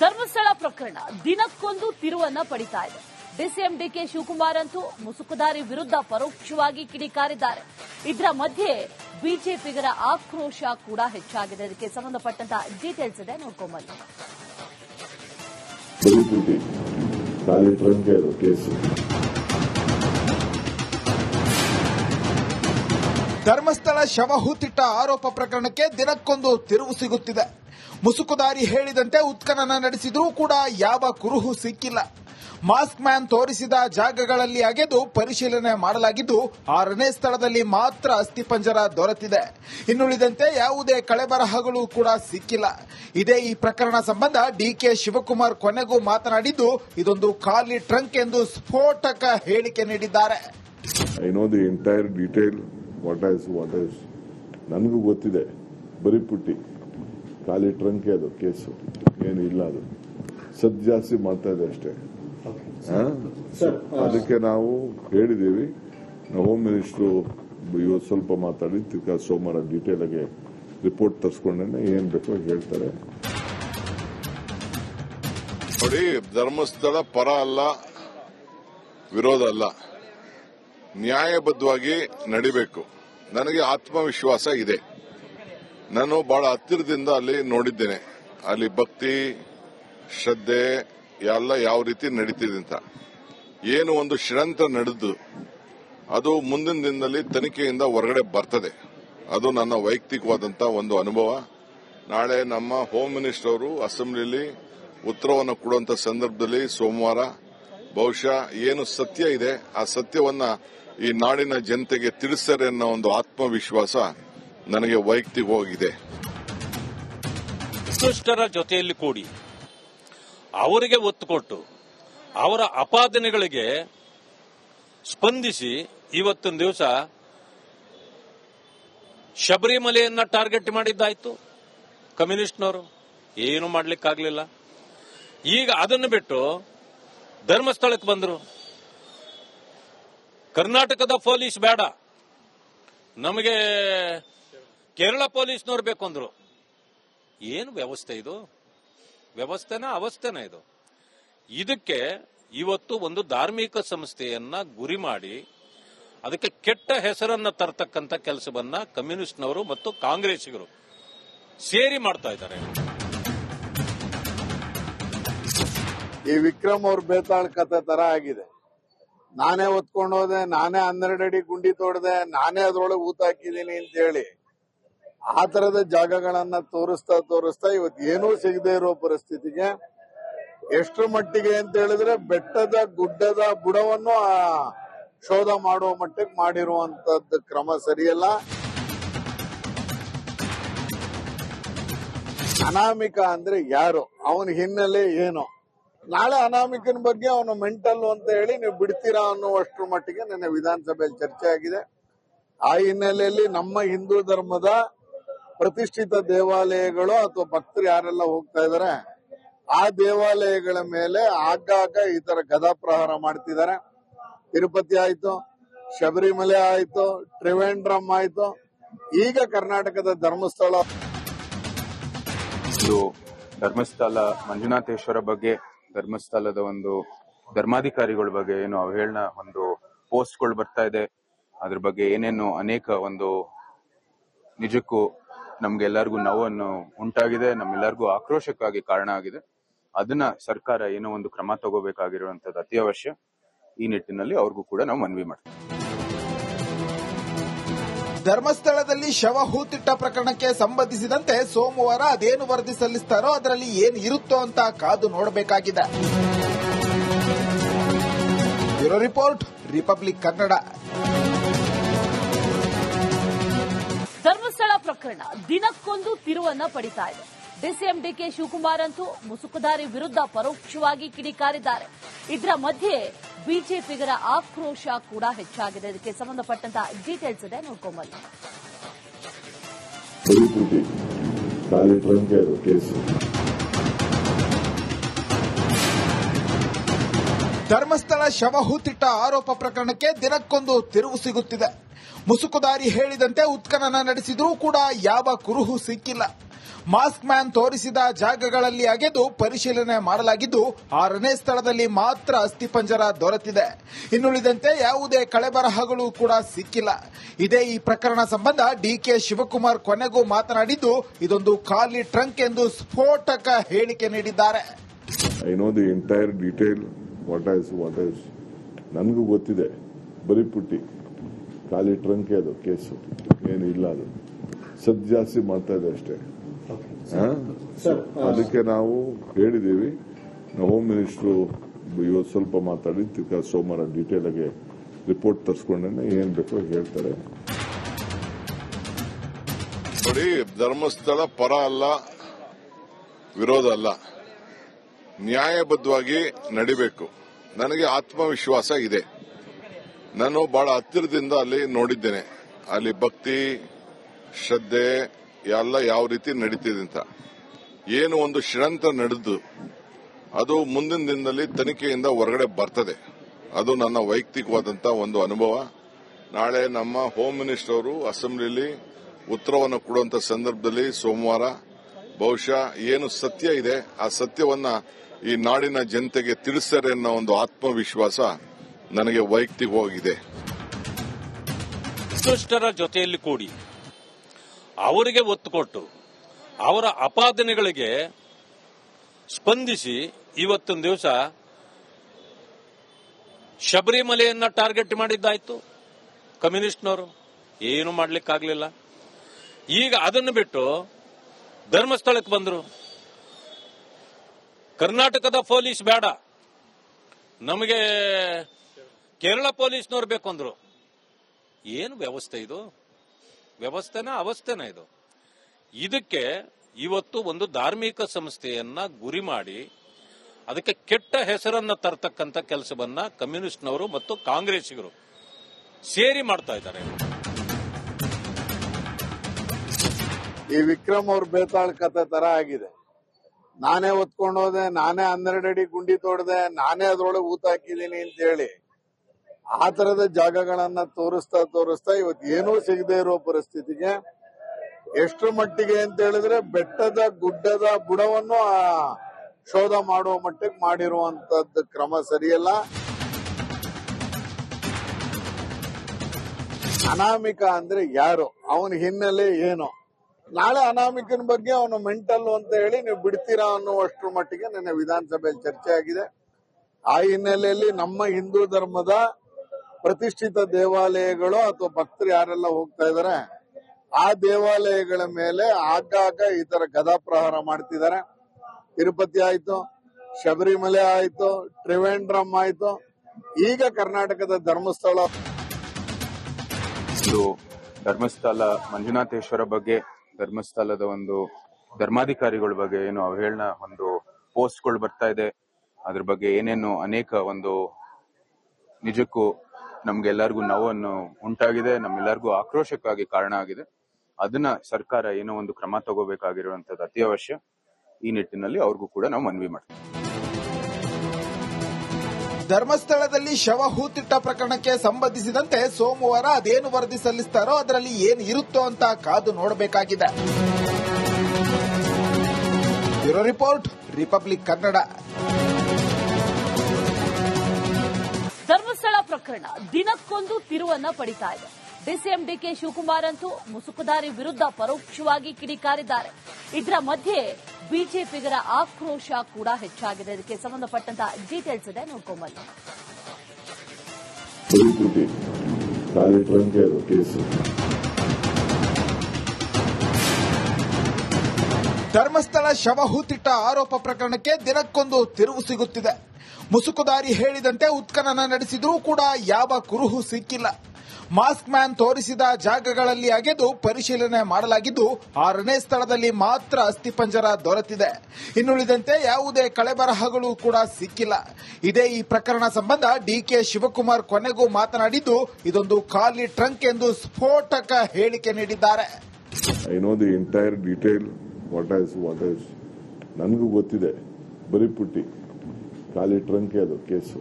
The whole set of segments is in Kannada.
ಧರ್ಮಸ್ಥಳ ಪ್ರಕರಣ. ದಿನಕ್ಕೊಂದು ತಿರುವನ್ನ ಪಡಿತಾ ಇದೆ. ಡಿಸಿಎಂ ಡಿಕೆ ಶಿವಕುಮಾರ್ ಅಂತೂ ಮುಸುಕುದಾರಿ ವಿರುದ್ಧ ಪರೋಕ್ಷವಾಗಿ ಕಿಡಿಕಾರಿದ್ದಾರೆ. ಇದರ ಮಧ್ಯೆ ಬಿಜೆಪಿಗರ ಆಕ್ರೋಶ ಕೂಡ ಹೆಚ್ಚಾಗಿದೆ. ಇದಕ್ಕೆ ಸಂಬಂಧಪಟ್ಟಂತ ಡೀಟೇಲ್ಸ್ ಇದೆ ಕೇಸು ಧರ್ಮಸ್ಥಳ ಶವ ಹೂತಿಟ್ಟ ಆರೋಪ ಪ್ರಕರಣಕ್ಕೆ ದಿನಕ್ಕೊಂದು ತಿರುವು ಸಿಗುತ್ತಿದೆ. ಮುಸುಕುದಾರಿ ಹೇಳಿದಂತೆ ಉತ್ಖನನ ನಡೆಸಿದರೂ ಕೂಡ ಯಾವ ಕುರುಹು ಸಿಕ್ಕಿಲ್ಲ. ಮಾಸ್ಕ್ ಮ್ಯಾನ್ ತೋರಿಸಿದ ಜಾಗಗಳಲ್ಲಿ ಅಗೆದು ಪರಿಶೀಲನೆ ಮಾಡಲಾಗಿದ್ದು ಆರನೇ ಸ್ಥಳದಲ್ಲಿ ಮಾತ್ರ ಅಸ್ಥಿಪಂಜರ ದೊರೆತಿದೆ. ಇನ್ನುಳಿದಂತೆ ಯಾವುದೇ ಕಳೆಬರಹಗಳು ಕೂಡ ಸಿಕ್ಕಿಲ್ಲ. ಇದೇ ಈ ಪ್ರಕರಣ ಸಂಬಂಧ ಡಿಕೆ ಶಿವಕುಮಾರ್ ಕೊನೆಗೂ ಮಾತನಾಡಿದ್ದು ಇದೊಂದು ಖಾಲಿ ಟ್ರಂಕ್ ಎಂದು ಸ್ಫೋಟಕ ಹೇಳಿಕೆ ನೀಡಿದ್ದಾರೆ. I know the entire detail what what ನನಗೂ ಗೊತ್ತಿದೆ. ಬರೀಪುಟ್ಟಿ ಖಾಲಿ ಟ್ರಂಕ್ ಅದು ಕೇಸು ಏನು ಇಲ್ಲ ಅದು. ಸದ್ ಜಾಸ್ತಿ ಮಾಡ್ತಾ ಇದೆ ಅಷ್ಟೇ. ಹಾ? ಅದಕ್ಕೆ ನಾವು ಹೇಳಿದೀವಿ ಹೋಮ್ ಮಿನಿಸ್ಟ್ರು ಇವತ್ತು ಸ್ವಲ್ಪ ಮಾತಾಡಿ ತಿರ್ಗಾ ಸೋಮವಾರ ಡೀಟೇಲ್ ಆಗಿ ರಿಪೋರ್ಟ್ ತರಿಸ್ಕೊಂಡೇನೆ ಏನ್ ಬೇಕೋ ಹೇಳ್ತಾರೆ. ನೋಡಿ ಧರ್ಮಸ್ಥಳ ಪರ ಅಲ್ಲ ವಿರೋಧ ಅಲ್ಲ. ನ್ಯಾಯಬದ್ಧವಾಗಿ ನಡಿಬೇಕು. ನನಗೆ ಆತ್ಮವಿಶ್ವಾಸ ಇದೆ. ನಾನು ಬಹಳ ಹತ್ತಿರದಿಂದ ಅಲ್ಲಿ ನೋಡಿದ್ದೇನೆ. ಅಲ್ಲಿ ಭಕ್ತಿ, ಶ್ರದ್ಧೆ, ಎಲ್ಲ ಯಾವ ರೀತಿ ನಡೀತಿದೆ ಅಂತ. ಏನು ಒಂದು ಷಡಂತ್ರ ನಡೆದು, ಅದು ಮುಂದಿನ ದಿನದಲ್ಲಿ ತನಿಖೆಯಿಂದ ಹೊರಗಡೆ ಬರ್ತದೆ. ಅದು ನನ್ನ ವೈಯಕ್ತಿಕವಾದಂತ ಒಂದು ಅನುಭವ. ನಾಳೆ ನಮ್ಮ ಹೋಮ್ ಮಿನಿಸ್ಟರ್ ಅವರು ಅಸೆಂಬ್ಲಿಯಲ್ಲಿ ಉತ್ತರವನ್ನು ಕೊಡುವಂತ ಸಂದರ್ಭದಲ್ಲಿ ಸೋಮವಾರ, ಬಹುಶಃ ಏನು ಸತ್ಯ ಇದೆ, ಆ ಸತ್ಯವನ್ನ ಈ ನಾಡಿನ ಜನತೆಗೆ ತಿಳಿಸ್ತಾರೆ ಅನ್ನೋ ಒಂದು ಆತ್ಮವಿಶ್ವಾಸ ನನಗೆ ವೈಯಕ್ತಿಕವಾಗಿದೆ. ದುಷ್ಟರ ಜೊತೆಯಲ್ಲಿ ಕೂಡಿ ಅವರಿಗೆ ಒತ್ತು ಕೊಟ್ಟು ಅವರ ಅಪಾದನೆಗಳಿಗೆ ಸ್ಪಂದಿಸಿ ಇವತ್ತಿನ ದಿವಸ ಶಬರಿಮಲೆಯನ್ನ ಟಾರ್ಗೆಟ್ ಮಾಡಿದ್ದಾಯ್ತು ಕಮ್ಯುನಿಸ್ಟ್ನವರು. ಏನು ಮಾಡ್ಲಿಕ್ಕಾಗ್ಲಿಲ್ಲ. ಈಗ ಅದನ್ನು ಬಿಟ್ಟು ಧರ್ಮಸ್ಥಳಕ್ಕೆ ಬಂದರು. ಕರ್ನಾಟಕದ ಪೊಲೀಸ್ ಬೇಡ. ನಮಗೆ ಕೇರಳ ಪೊಲೀಸ್ನವ್ರು ಬೇಕು ಅಂದ್ರು. ಏನು ವ್ಯವಸ್ಥೆ ಇದು? ವ್ಯವಸ್ಥೆನ ಅವಸ್ಥೆನ ಇದು. ಇದಕ್ಕೆ ಇವತ್ತು ಒಂದು ಧಾರ್ಮಿಕ ಸಂಸ್ಥೆಯನ್ನ ಗುರಿ ಮಾಡಿ, ಅದಕ್ಕೆ ಕೆಟ್ಟ ಹೆಸರನ್ನ ತರ್ತಕ್ಕಂಥ ಕೆಲಸವನ್ನ ಕಮ್ಯುನಿಸ್ಟ್ನವರು ಮತ್ತು ಕಾಂಗ್ರೆಸ್ಸಿಗರು ಸೇರಿ ಮಾಡ್ತಾ ಇದ್ದಾರೆ. ಈ ವಿಕ್ರಮ್ ಅವ್ರ ಬೇತಾಳ್ ಕತೆ ತರ ಆಗಿದೆ. ನಾನೇ ಹೊತ್ಕೊಂಡು ಹೋದೆ, ನಾನೇ ಹನ್ನೆರಡು ಅಡಿ ಗುಂಡಿ ತೋಡ್ದೆ, ನಾನೇ ಅದ್ರೊಳಗೆ ಊತ ಹಾಕಿದ್ದೀನಿ ಅಂತ ಹೇಳಿ ಆ ತರದ ಜಾಗಗಳನ್ನ ತೋರಿಸ್ತಾ ತೋರಿಸ್ತಾ ಇವತ್ತು ಏನೂ ಸಿಗದೆ ಇರೋ ಪರಿಸ್ಥಿತಿಗೆ ಎಷ್ಟರ ಮಟ್ಟಿಗೆ ಅಂತ ಹೇಳಿದ್ರೆ ಬೆಟ್ಟದ, ಗುಡ್ಡದ ಬುಡವನ್ನು ಶೋಧ ಮಾಡುವ ಮಟ್ಟಿಗೆ ಮಾಡಿರುವಂತದ್ದು ಕ್ರಮ ಸರಿಯಲ್ಲ. ಅನಾಮಿಕ ಅಂದ್ರೆ ಯಾರು? ಅವನ ಹಿನ್ನೆಲೆ ಏನು? ನಾಳೆ ಅನಾಮಿಕನ ಬಗ್ಗೆ ಅವನು ಮೆಂಟಲ್ ಅಂತ ಹೇಳಿ ನೀವು ಬಿಡ್ತೀರಾ ಅನ್ನುವಷ್ಟರ ಮಟ್ಟಿಗೆ ನಿನ್ನೆ ವಿಧಾನಸಭೆಯಲ್ಲಿ ಚರ್ಚೆ ಆಗಿದೆ ಆ ಹಿನ್ನೆಲೆಯಲ್ಲಿ ನಮ್ಮ ಹಿಂದೂ ಧರ್ಮದ ಪ್ರತಿಷ್ಠಿತ ದೇವಾಲಯಗಳು ಅಥವಾ ಭಕ್ತರು ಯಾರೆಲ್ಲ ಹೋಗ್ತಾ ಇದಾರೆ, ಆ ದೇವಾಲಯಗಳ ಮೇಲೆ ಆಗಾಗ ಈ ತರ ಗದಾ ಪ್ರಹಾರ ಮಾಡ್ತಿದ್ದಾರೆ. ತಿರುಪತಿ ಆಯ್ತು, ಶಬರಿಮಲೆ ಆಯ್ತು, ತ್ರಿವೇಂದ್ರಂ ಆಯ್ತು, ಈಗ ಕರ್ನಾಟಕದ ಧರ್ಮಸ್ಥಳ. ಇದು ಧರ್ಮಸ್ಥಳ, ಮಂಜುನಾಥೇಶ್ವರ ಬಗ್ಗೆ, ಧರ್ಮಸ್ಥಳದ ಒಂದು ಧರ್ಮಾಧಿಕಾರಿಗಳ ಬಗ್ಗೆ ಏನು ಅವಹೇಳನ ಒಂದು ಪೋಸ್ಟ್ಗಳು ಬರ್ತಾ ಇದೆ. ಅದ್ರ ಬಗ್ಗೆ ಏನೇನು ಅನೇಕ ಒಂದು ನಿಜಕ್ಕೂ ನಮ್ಗೆಲ್ಲರಿಗೂ ನೋವನ್ನು ಉಂಟಾಗಿದೆ, ನಮ್ಮೆಲ್ಲರಿಗೂ ಆಕ್ರೋಶಕ್ಕಾಗಿ ಕಾರಣ ಆಗಿದೆ. ಅದನ್ನ ಸರ್ಕಾರ ಏನೋ ಒಂದು ಕ್ರಮ ತಗೋಬೇಕಾಗಿರುವಂತದ್ದು ಅತ್ಯವಶ್ಯ. ಈ ನಿಟ್ಟಿನಲ್ಲಿ ಅವ್ರಿಗೂ ಕೂಡ ನಾವು ಮನವಿ ಮಾಡ್ತೀವಿ. ಧರ್ಮಸ್ಥಳದಲ್ಲಿ ಶವ ಹೂತಿಟ್ಟ ಪ್ರಕರಣಕ್ಕೆ ಸಂಬಂಧಿಸಿದಂತೆ ಸೋಮವಾರ ಅದೇನು ವರದಿ ಸಲ್ಲಿಸ್ತಾರೋ ಅದರಲ್ಲಿ ಏನು ಇರುತ್ತೋ ಅಂತ ಕಾದು ನೋಡಬೇಕಾಗಿದೆ. Bureau report, republic Kannada. ಪ್ರಕರಣ. ದಿನಕ್ಕೊಂದು ತಿರುವನ್ನ ಪಡಿತಾ ಇದೆ. ಡಿಸಿಎಂ ಡಿಕೆ ಶಿವಕುಮಾರ್ ಅಂತೂ ಮುಸುಕುದಾರಿ ವಿರುದ್ಧ ಪರೋಕ್ಷವಾಗಿ ಕಿಡಿಕಾರಿದ್ದಾರೆ. ಇದರ ಮಧ್ಯೆ ಬಿಜೆಪಿಗರ ಆಕ್ರೋಶ ಕೂಡ ಹೆಚ್ಚಾಗಿದೆ. ಇದಕ್ಕೆ ಸಂಬಂಧಪಟ್ಟಂತಹ ಡೀಟೇಲ್ಸ್ ಇದೆ. ನೋಡ್ಕೊಂಬಲ್ಲ. ಧರ್ಮಸ್ಥಳ ಶವ ಹೂತಿಟ್ಟ ಆರೋಪ ಪ್ರಕರಣಕ್ಕೆ ದಿನಕ್ಕೊಂದು ತಿರುವು ಸಿಗುತ್ತಿದೆ. ಮುಸುಕುದಾರಿ ಹೇಳಿದಂತೆ ಉತ್ಖನನ ನಡೆಸಿದರೂ ಕೂಡ ಯಾವ ಕುರುಹು ಸಿಕ್ಕಿಲ್ಲ. ಮಾಸ್ಕ್ ಮ್ಯಾನ್ ತೋರಿಸಿದ ಜಾಗಗಳಲ್ಲಿ ಅಗೆದು ಪರಿಶೀಲನೆ ಮಾಡಲಾಗಿದ್ದು ಆರನೇ ಸ್ಥಳದಲ್ಲಿ ಮಾತ್ರ ಅಸ್ಥಿಪಂಜರ ದೊರೆತಿದೆ. ಇನ್ನುಳಿದಂತೆ ಯಾವುದೇ ಕಳೆಬರಹಗಳು ಕೂಡ ಸಿಕ್ಕಿಲ್ಲ. ಇದೇ ಈ ಪ್ರಕರಣ ಸಂಬಂಧ ಡಿಕೆ ಶಿವಕುಮಾರ್ ಕೊನೆಗೂ ಮಾತನಾಡಿದ್ದು ಇದೊಂದು ಖಾಲಿ ಟ್ರಂಕ್ ಎಂದು ಸ್ಫೋಟಕ ಹೇಳಿಕೆ ನೀಡಿದ್ದಾರೆ. I the entire detail what what ನನಗೂ ಗೊತ್ತಿದೆ. ಬರೀ ಪುಟ್ಟಿ. ಖಾಲಿ ಟ್ರಂಕ್ ಅದು ಕೇಸು. ಏನು ಇಲ್ಲ ಅದು. ಸದ್ ಜಾಸ್ತಿ ಮಾಡ್ತಾ ಇದೆ ಅಷ್ಟೇ. ಹಾ? ಅದಕ್ಕೆ ನಾವು ಹೇಳಿದೀವಿ ನಾವು ಹೋಮ್ ಮಿನಿಸ್ಟ್ರು ಇವತ್ತು ಸ್ವಲ್ಪ ಮಾತಾಡಿ ತಿರ್ಗಾ ಸೋಮವಾರ ಡೀಟೇಲ್ ಆಗಿ ರಿಪೋರ್ಟ್ ತರಿಸ್ಕೊಂಡೇನೆ ಏನ್ ಬೇಕೋ ಹೇಳ್ತಾರೆ. ನೋಡಿ ಧರ್ಮಸ್ಥಳ ಪರ ಅಲ್ಲ ವಿರೋಧ ಅಲ್ಲ. ನ್ಯಾಯಬದ್ಧವಾಗಿ ನಡಿಬೇಕು. ನನಗೆ ಆತ್ಮವಿಶ್ವಾಸ ಇದೆ. ನಾನು ಬಹಳ ಹತ್ತಿರದಿಂದ ಅಲ್ಲಿ ನೋಡಿದ್ದೇನೆ. ಅಲ್ಲಿ ಭಕ್ತಿ, ಶ್ರದ್ಧೆ ಎಲ್ಲ ಯಾವ ರೀತಿ ನಡೀತಿದೆ ಅಂತ. ಏನು ಒಂದು ಷಡಂತ್ರ ನಡೆದು ಅದು ಮುಂದಿನ ದಿನದಲ್ಲಿ ತನಿಖೆಯಿಂದ ಹೊರಗಡೆ ಬರ್ತದೆ. ಅದು ನನ್ನ ವೈಯಕ್ತಿಕವಾದಂತ ಒಂದು ಅನುಭವ. ನಾಳೆ ನಮ್ಮ ಹೋಮ್ ಮಿನಿಸ್ಟರ್ ಅವರು ಅಸೆಂಬ್ಲಿಯಲ್ಲಿ ಉತ್ತರವನ್ನು ಕೊಡುವಂತ ಸಂದರ್ಭದಲ್ಲಿ ಸೋಮವಾರ ಬಹುಶಃ ಏನು ಸತ್ಯ ಇದೆ, ಆ ಸತ್ಯವನ್ನ ಈ ನಾಡಿನ ಜನತೆಗೆ ತಿಳಿಸ್ತಾರೆ ಅನ್ನೋ ಒಂದು ಆತ್ಮವಿಶ್ವಾಸ ನನಗೆ ವೈಯಕ್ತಿಕವಾಗಿದೆ. ದುಷ್ಟರ ಜೊತೆಯಲ್ಲಿ ಕೂಡಿ ಅವರಿಗೆ ಒತ್ತು ಕೊಟ್ಟು ಅವರ ಅಪಾದನೆಗಳಿಗೆ ಸ್ಪಂದಿಸಿ ಇವತ್ತೊಂದು ದಿವಸ ಶಬರಿಮಲೆಯನ್ನ ಟಾರ್ಗೆಟ್ ಮಾಡಿದ್ದಾಯ್ತು ಕಮ್ಯುನಿಸ್ಟ್ನವರು. ಏನು ಮಾಡ್ಲಿಕ್ಕಾಗ್ಲಿಲ್ಲ. ಈಗ ಅದನ್ನು ಬಿಟ್ಟು ಧರ್ಮಸ್ಥಳಕ್ಕೆ ಬಂದರು. ಕರ್ನಾಟಕದ ಪೊಲೀಸ್ ಬೇಡ. ನಮಗೆ ಕೇರಳ ಪೊಲೀಸ್ನವ್ರು ಬೇಕು ಅಂದ್ರು ಏನು ವ್ಯವಸ್ಥೆ ಇದು? ವ್ಯವಸ್ಥೆನ ಅವಸ್ಥೆನ ಇದು. ಇದಕ್ಕೆ ಇವತ್ತು ಒಂದು ಧಾರ್ಮಿಕ ಸಂಸ್ಥೆಯನ್ನ ಗುರಿ ಮಾಡಿ, ಅದಕ್ಕೆ ಕೆಟ್ಟ ಹೆಸರನ್ನ ತರ್ತಕ್ಕಂಥ ಕೆಲಸವನ್ನ ಕಮ್ಯುನಿಸ್ಟ್ನವರು ಮತ್ತು ಕಾಂಗ್ರೆಸ್ಸಿಗರು ಸೇರಿ ಮಾಡ್ತಾ ಇದ್ದಾರೆ. ಈ ವಿಕ್ರಮ್ ಅವ್ರ ಬೇತಾಳ ಕತೆ ತರ ಆಗಿದೆ. ನಾನೇ ಹೊತ್ಕೊಂಡು ಹೋದೆ, ನಾನೇ ಹನ್ನೆರಡು ಅಡಿ ಗುಂಡಿ ತೋಡ್ದೆ, ನಾನೇ ಅದ್ರೊಳಗೆ ಊತ ಹಾಕಿದ್ದೀನಿ ಅಂತ ಹೇಳಿ ಆ ತರದ ಜಾಗಗಳನ್ನ ತೋರಿಸ್ತಾ ತೋರಿಸ್ತಾ ಇವತ್ತು ಏನೂ ಸಿಗದೆ ಇರೋ ಪರಿಸ್ಥಿತಿಗೆ ಎಷ್ಟು ಮಟ್ಟಿಗೆ ಅಂತ ಹೇಳಿದ್ರೆ ಬೆಟ್ಟದ ಗುಡ್ಡದ ಬುಡವನ್ನು ಶೋಧ ಮಾಡುವ ಮಟ್ಟಿಗೆ ಮಾಡಿರುವಂತದ್ದು ಕ್ರಮ ಸರಿಯಲ್ಲ. ಅನಾಮಿಕ ಅಂದ್ರೆ ಯಾರು? ಅವನ ಹಿನ್ನೆಲೆ ಏನು? ನಾಳೆ ಅನಾಮಿಕನ ಬಗ್ಗೆ ಅವನು ಮೆಂಟಲ್ ಅಂತ ಹೇಳಿ ನೀವು ಬಿಡ್ತೀರಾ ಅನ್ನುವಷ್ಟರ ಮಟ್ಟಿಗೆ ನಿನ್ನೆ ವಿಧಾನಸಭೆಯಲ್ಲಿ ಚರ್ಚೆ ಆಗಿದೆ. ಆ ಹಿನ್ನೆಲೆಯಲ್ಲಿ ನಮ್ಮ ಹಿಂದೂ ಧರ್ಮದ ಪ್ರತಿಷ್ಠಿತ ದೇವಾಲಯಗಳು ಅಥವಾ ಭಕ್ತರು ಯಾರೆಲ್ಲ ಹೋಗ್ತಾ ಇದಾರೆ, ಆ ದೇವಾಲಯಗಳ ಮೇಲೆ ಆಗಾಗ ಈ ತರ ಗದಾ ಪ್ರಹಾರ ಮಾಡ್ತಿದ್ದಾರೆ ತಿರುಪತಿ ಆಯ್ತು, ಶಬರಿಮಲೆ ಆಯ್ತು, ತ್ರಿವೇಂದ್ರಂ ಆಯ್ತು, ಈಗ ಕರ್ನಾಟಕದ ಧರ್ಮಸ್ಥಳ. ಇದು ಧರ್ಮಸ್ಥಳ ಮಂಜುನಾಥೇಶ್ವರ ಬಗ್ಗೆ, ಧರ್ಮಸ್ಥಳದ ಒಂದು ಧರ್ಮಾಧಿಕಾರಿಗಳ ಬಗ್ಗೆ ಏನು ಅವಹೇಳನ ಒಂದು ಪೋಸ್ಟ್ಗಳು ಬರ್ತಾ ಇದೆ. ಅದ್ರ ಬಗ್ಗೆ ಏನೇನು ಅನೇಕ ಒಂದು ನಿಜಕ್ಕೂ ನಮ್ಗೆಲ್ಲರಿಗೂ ನೋವನ್ನು ಉಂಟಾಗಿದೆ, ನಮ್ಮೆಲ್ಲರಿಗೂ ಆಕ್ರೋಶಕ್ಕಾಗಿ ಕಾರಣ ಆಗಿದೆ. ಅದನ್ನ ಸರ್ಕಾರ ಏನೋ ಒಂದು ಕ್ರಮ ತಗೋಬೇಕಾಗಿರುವಂತದ್ದು ಅತಿ ಅವಶ್ಯ ಈ ನಿಟ್ಟಿನಲ್ಲಿ ಅವ್ರಿಗೂ ಕೂಡ ನಾವು ಮನವಿ ಮಾಡ್ತೀವಿ. ಧರ್ಮಸ್ಥಳದಲ್ಲಿ ಶವ ಹೂತಿಟ್ಟ ಪ್ರಕರಣಕ್ಕೆ ಸಂಬಂಧಿಸಿದಂತೆ ಸೋಮವಾರ ಅದೇನು ವರದಿ ಸಲ್ಲಿಸ್ತಾರೋ ಅದರಲ್ಲಿ ಏನು ಇರುತ್ತೋ ಅಂತ ಕಾದು ನೋಡಬೇಕಾಗಿದೆ. Bureau report, republic Kannada. ಪ್ರಕರಣ ದಿನಕ್ಕೊಂದು ತಿರುವನ್ನ ಪಡಿತಾ ಇದೆ. ಡಿಸಿಎಂ ಡಿಕೆ ಶಿವಕುಮಾರ್ ಅಂತೂ ಮುಸುಕುದಾರಿ ವಿರುದ್ಧ ಪರೋಕ್ಷವಾಗಿ ಕಿಡಿಕಾರಿದ್ದಾರೆ. ಇದರ ಮಧ್ಯೆ ಬಿಜೆಪಿಗರ ಆಕ್ರೋಶ ಕೂಡ ಹೆಚ್ಚಾಗಿದೆ. ಇದಕ್ಕೆ ಸಂಬಂಧಪಟ್ಟಂತ ಡೀಟೇಲ್ಸ್ ಇದೆ ಕೇಸು ಧರ್ಮಸ್ಥಳ ಶವ ಹೂತಿಟ್ಟ ಆರೋಪ ಪ್ರಕರಣಕ್ಕೆ ದಿನಕ್ಕೊಂದು ತಿರುವು ಸಿಗುತ್ತಿದೆ. ಮುಸುಕುದಾರಿ ಹೇಳಿದಂತೆ ಉತ್ಖನನ ನಡೆಸಿದರೂ ಕೂಡ ಯಾವ ಕುರುಹು ಸಿಕ್ಕಿಲ್ಲ. ಮಾಸ್ಕ್ ಮ್ಯಾನ್ ತೋರಿಸಿದ ಜಾಗಗಳಲ್ಲಿ ಅಗೆದು ಪರಿಶೀಲನೆ ಮಾಡಲಾಗಿದ್ದು ಆರನೇ ಸ್ಥಳದಲ್ಲಿ ಮಾತ್ರ ಅಸ್ಥಿಪಂಜರ ದೊರೆತಿದೆ. ಇನ್ನುಳಿದಂತೆ ಯಾವುದೇ ಕಳೆಬರಹಗಳು ಕೂಡ ಸಿಕ್ಕಿಲ್ಲ. ಇದೇ ಈ ಪ್ರಕರಣ ಸಂಬಂಧ ಡಿಕೆ ಶಿವಕುಮಾರ್ ಕೊನೆಗೂ ಮಾತನಾಡಿದ್ದು, ಇದೊಂದು ಖಾಲಿ ಟ್ರಂಕ್ ಎಂದು ಸ್ಫೋಟಕ ಹೇಳಿಕೆ ನೀಡಿದ್ದಾರೆ. ಐ ನೋ ದಿ ವಾಟ್ ನನಗೂ ಗೊತ್ತಿದೆ ಬರೀ ಪುಟ್ಟಿ ಖಾಲಿ ಟ್ರಂಕ್ ಅದು ಕೇಸು.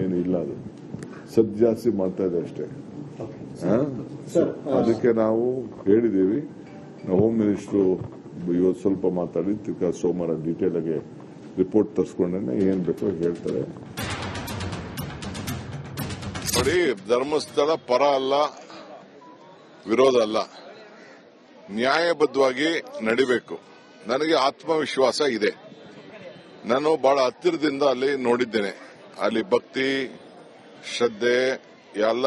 ಏನು ಇಲ್ಲ ಅದು. ಸದ್ ಜಾಸ್ತಿ ಮಾಡ್ತಾ ಇದೆ ಅಷ್ಟೇ. ಹಾ? ಅದಕ್ಕೆ ನಾವು ಹೇಳಿದೀವಿ ನಾವು ಹೋಮ್ ಮಿನಿಸ್ಟ್ರು ಇವತ್ತು ಸ್ವಲ್ಪ ಮಾತಾಡಿ ತಿರ್ಗಾ ಸೋಮವಾರ ಡೀಟೇಲ್ ಆಗಿ ರಿಪೋರ್ಟ್ ತರಿಸ್ಕೊಂಡೇನೆ ಏನ್ ಬೇಕೋ ಹೇಳ್ತಾರೆ. ನೋಡಿ ಧರ್ಮಸ್ಥಳ ಪರ ಅಲ್ಲ ವಿರೋಧ ಅಲ್ಲ. ನ್ಯಾಯಬದ್ಧವಾಗಿ ನಡಿಬೇಕು. ನನಗೆ ಆತ್ಮವಿಶ್ವಾಸ ಇದೆ. ನಾನು ಬಹಳ ಹತ್ತಿರದಿಂದ ಅಲ್ಲಿ ನೋಡಿದ್ದೇನೆ. ಅಲ್ಲಿ ಭಕ್ತಿ ಶ್ರದ್ಧೆ ಎಲ್ಲ.